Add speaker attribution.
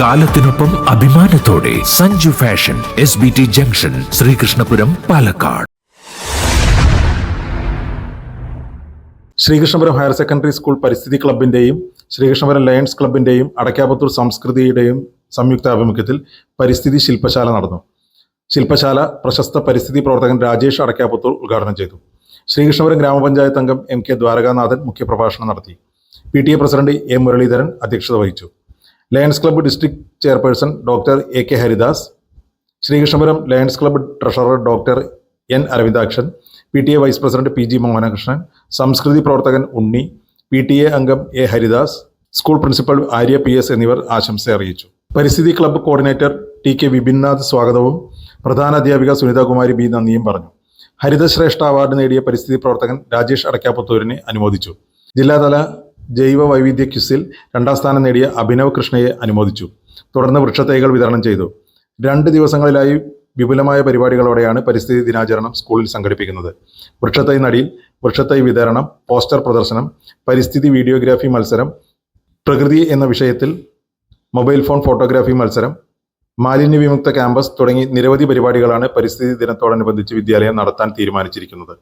Speaker 1: കാലത്തിനൊപ്പം അഭിമാനത്തോടെ Sanju fashion S B T junction Sreekrishnapuram Palakkad.
Speaker 2: Sreekrishnapuram higher secondary school പരിസ്ഥിതി ക്ലബിന്റെയും Sreekrishnapuram lions ക്ലബിന്റെയും Adakkaputhur സംസ്കൃതിയുടെയും സംയുക്ത ആഭിമുഖ്യത്തിൽ പരിസ്ഥിതി ശില്പശാല നടന്നു. ശില്പശാല പ്രശസ്ത പരിസ്ഥിതി പ്രവർത്തകൻ രാജേഷ് അടക്കാപുത്തൂർ ഉദ്ഘാടനം ചെയ്തു. ശ്രീകൃഷ്ണപുരം ഗ്രാമപഞ്ചായത്ത് അംഗം എം കെ ദ്വാരകാനാഥൻ മുഖ്യപ്രഭാഷണം നടത്തി. P T A president A Muraleedharan അധ്യക്ഷത വഹിച്ചു. Lions club district chairperson doctor A K Haridas Sreekrishnapuram lions club treasurer doctor N Aravindakshan P T A vice president P G Mohanakrishnan Samskriti പ്രവർത്തകൻ Unni P T A അംഗം A Haridas school principal Arya P S എന്നിവർ ആശംസ അറിയിച്ചു. പരിസ്ഥിതി club coordinator T K Vipinnath സ്വാഗതവും പ്രധാന അധ്യാപിക Sunithakumari B നന്ദിയും പറഞ്ഞു. ഹരിതശ്രേഷ്ഠ അവാർഡ് നേടിയ പരിസ്ഥിതി പ്രവർത്തകൻ രാജേഷ് അടക്കാപ്പത്തൂരിനെ അനുമോദിച്ചു. ജില്ലാതല ജൈവ വൈവിധ്യ ക്യുസിൽ രണ്ടാം സ്ഥാനം നേടിയ അഭിനവ് കൃഷ്ണയെ അനുമോദിച്ചു. തുടർന്ന് വൃക്ഷത്തൈകൾ വിതരണം ചെയ്തു. രണ്ട് ദിവസങ്ങളിലായി വിപുലമായ പരിപാടികളോടെയാണ് പരിസ്ഥിതി ദിനാചരണം സ്കൂളിൽ സംഘടിപ്പിക്കുന്നത്. വൃക്ഷത്തൈ നടിയിൽ വൃക്ഷത്തൈ വിതരണം പോസ്റ്റർ പ്രദർശനം പരിസ്ഥിതി വീഡിയോഗ്രാഫി മത്സരം പ്രകൃതി എന്ന വിഷയത്തിൽ മൊബൈൽ ഫോൺ ഫോട്ടോഗ്രാഫി മത്സരം മാലിന്യ വിമുക്ത ക്യാമ്പസ് തുടങ്ങി നിരവധി പരിപാടികളാണ് പരിസ്ഥിതി ദിനത്തോടനുബന്ധിച്ച് വിദ്യാലയം നടത്താൻ തീരുമാനിച്ചിരിക്കുന്നത്.